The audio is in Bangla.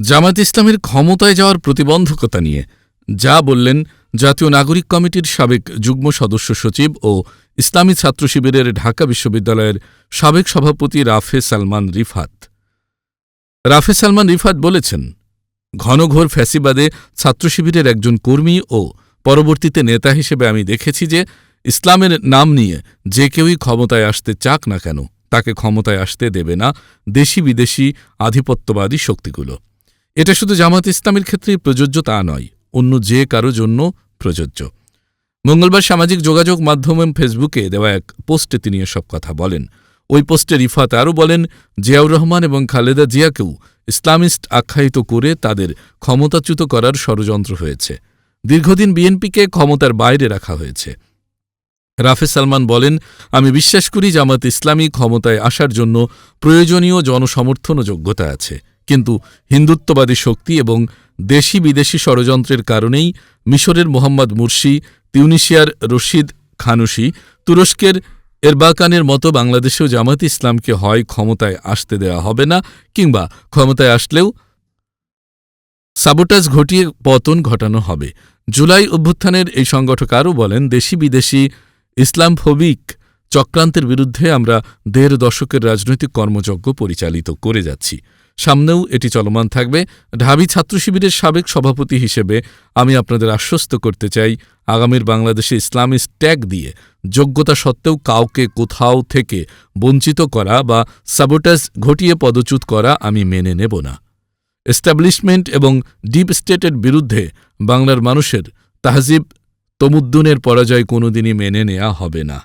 জামাত ইসলামের ক্ষমতায় যাওয়ার প্রতিবন্ধকতা নিয়ে যা বললেন জাতীয় নাগরিক কমিটির সাবেক যুগ্ম সদস্য সচিব ও ইসলামী ছাত্র শিবিরের ঢাকা বিশ্ববিদ্যালয়ের সাবেক সভাপতি রাফে সালমান রিফাত। রাফে সালমান রিফাত বলেছেন ঘনঘোর ফ্যাসিবাদে ছাত্র শিবিরের একজন কর্মী ও পরবর্তীতে নেতা হিসেবে আমি দেখেছি যে ইসলামের নাম নিয়ে যে কেউই ক্ষমতায় আসতে চাক না কেন, তাকে ক্ষমতায় আসতে দেবে না দেশি বিদেশি আধিপত্যবাদী শক্তিগুলো। এটা শুধু জামাত ইসলামের ক্ষেত্রেই প্রযোজ্য তা নয়, অন্য যে কারও জন্য প্রযোজ্য। মঙ্গলবার সামাজিক যোগাযোগ মাধ্যমে ফেসবুকে দেওয়া এক পোস্টে তিনি এসব কথা বলেন। ওই পোস্টে রিফাত আরও বলেন, জিয়াউর রহমান এবং খালেদা জিয়াকেও ইসলামিস্ট আখ্যায়িত করে তাদের ক্ষমতাচ্যুত করার ষড়যন্ত্র হয়েছে। দীর্ঘদিন বিএনপিকে ক্ষমতার বাইরে রাখা হয়েছে। রাফে সালমান বলেন, আমি বিশ্বাস করি জামাত ইসলামী ক্ষমতায় আসার জন্য প্রয়োজনীয় জনসমর্থন ও যোগ্যতা আছে। কিন্তু হিন্দুত্ববাদী শক্তি এবং দেশি বিদেশি ষড়যন্ত্রের কারণেই মিশরের মোহাম্মদ মুরসি তিউনিশিয়ার রশিদ খানুসি তুরস্কের এরবাকানের মতো বাংলাদেশেও জামাত ইসলামকে হয় ক্ষমতায় আসতে দেওয়া হবে না কিংবা ক্ষমতায় আসলেও সাবোটাজ ঘটিয়ে পতন ঘটানো হবে। জুলাই অভ্যুত্থানের এই সংগঠক আরও বলেন দেশি বিদেশি ইসলামফোবিক চক্রান্তের বিরুদ্ধে আমরা দেড় দশকের রাজনৈতিক কর্মযজ্ঞ পরিচালিত করে যাচ্ছি। সামনেও এটি চলমান থাকবে। ঢাবি ছাত্র শিবিরের সাবেক সভাপতি হিসেবে আমি আপনাদের আশ্বস্ত করতে চাই, আগামীর বাংলাদেশে ইসলামিস্ট ট্যাগ দিয়ে যোগ্যতা সত্ত্বেও কাউকে কোথাও থেকে বঞ্চিত করা বা সাবোটাস ঘটিয়ে পদচ্যুত করা আমি মেনে নেব না। এস্টাবলিশমেন্ট এবং ডিপ স্টেটের বিরুদ্ধে বাংলার মানুষের তাহজিব তমুদ্দুনের পরাজয় কোনোদিনই মেনে নেওয়া হবে না।